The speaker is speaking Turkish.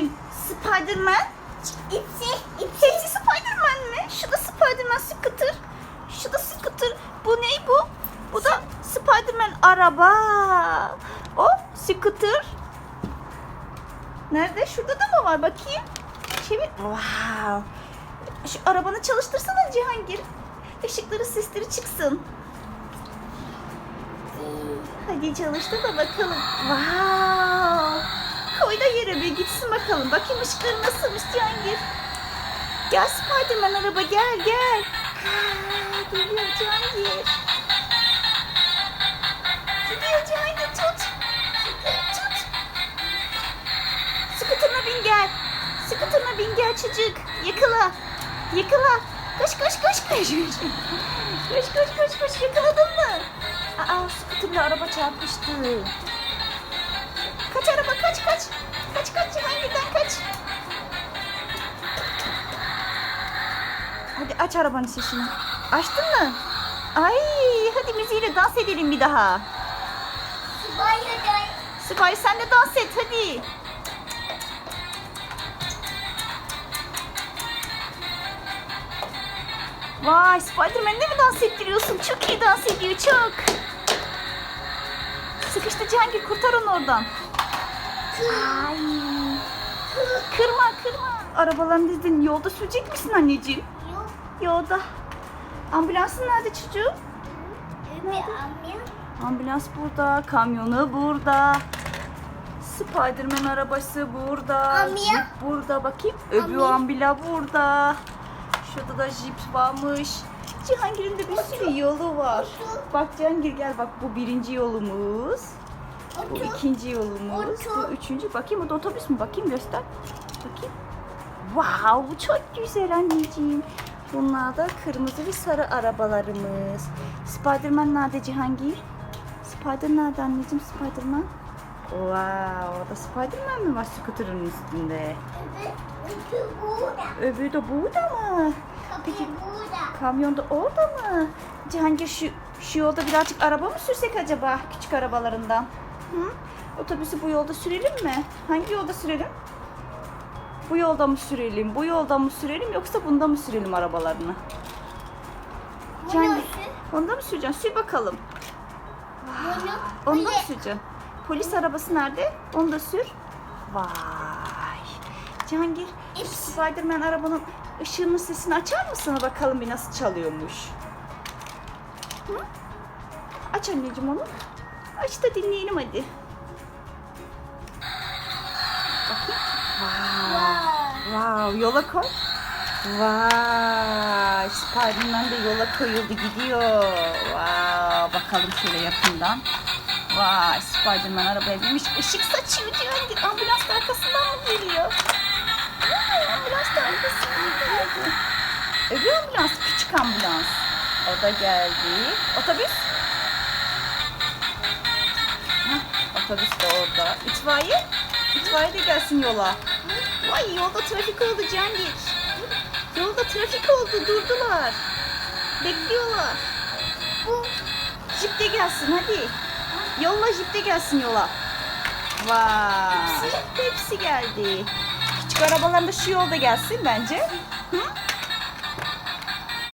anneciğim? Spiderman. İpsi. Hepsi Spiderman mi? Şu da Spiderman Scooter. Şu da Scooter. Bu ne bu? Bu da Spiderman araba. O Scooter. Nerede? Şurada da mı var? Bakayım. Çevir. Wow. Şu arabanı çalıştırsana Cihangir. Işıkları sesleri çıksın. Hadi çalıştır da bakalım. Wow. Koy da yere bir gitsin bakalım. Bakayım ışıkları nasılmış Cihangir. Gel Spiderman araba gel gel. Ha, Geliyor Cihangir. Gidiyor Cihangir tut. Tut. Skuterına bin gel. Skuterına bin gel çocuk. Yakala. Yakala. Koş koş koş koş. koş koş koş koş yakaladın mı? Aa skuterle araba çarpıştı. Kaç araba kaç kaç. Kaç kaç Cihangir'den kaç. Hadi aç arabanın sesini. Açtın mı? Ay hadi müziğiyle dans edelim bir daha. Bayılır. Sıkay sen de dans et hadi. Vay Spiderman'le mi dans ettiriyorsun? Çok iyi dans ediyor çok. Sıkıştı Cihangir kurtar onu oradan. Ay. Kırma kırma. Arabaların dedin yolda sürecek misin anneciğim? Yok. Yolda. Ambulansın nerede çocuğum? Amya. Ambulans burada, kamyonu burada. Spiderman arabası burada. Amya. Jeep burada bakayım. Öbür ambila burada. Şurada da jeep varmış. Cihangir'in de bir sürü yolu var. Bak Cihangir gel bak bu birinci yolumuz. Bu ikinci yolumuz. Bu üçüncü. Bakayım bu da otobüs mü? Bakayım göster. Bakayım. Wow bu çok güzel anneciğim. Bunlar da kırmızı ve sarı arabalarımız. Spiderman nerede Cihangir? Spider nerede anneciğim Spiderman? Wow orada Spiderman mi var scooter'ın üstünde? Öbür, öbür burada. Öbürü de burada mı? Peki burada. kamyonda orada mı? Cihangir şu, şu yolda birazcık araba mı sürsek acaba küçük arabalarından? Hı? Otobüsü bu yolda sürelim mi? Hangi yolda sürelim? Bu yolda mı sürelim? Bu yolda mı sürelim yoksa bunda mı sürelim arabalarını? Nasıl? onda mı süreceksin? Sür bakalım. Onda mı süreceksin? Polis arabası nerede? Onu da sür. Vay. Cihangir, şu Spiderman arabanın ışığının sesini açar mısın bakalım bir nasıl çalıyormuş. Hı? Aç anneciğim onu. Aç da dinleyelim hadi. Bakayım. Wow. Wow, yola koy. Vay, Spiderman de yola koyuldu gidiyor. Wow, bakalım şöyle yakından. Vay, Spiderman arabaya binmiş. Işık saçıyor Cihangir. Ambulans da arkasından mı geliyor? Ambulans da arkasından geldi. Öbür ambulans, küçük ambulans. O da geldi. Otobüs. Otobüs de orada. İtfaiye. İtfaiye de gelsin yola. Vay yolda trafik oldu Cihangir. Yolda trafik oldu durdular. Bekliyorlar. Bu jip de gelsin hadi. Yolla jip de gelsin yola. Vay. Hepsi geldi. Küçük arabaların da şu yolda gelsin bence. Hı?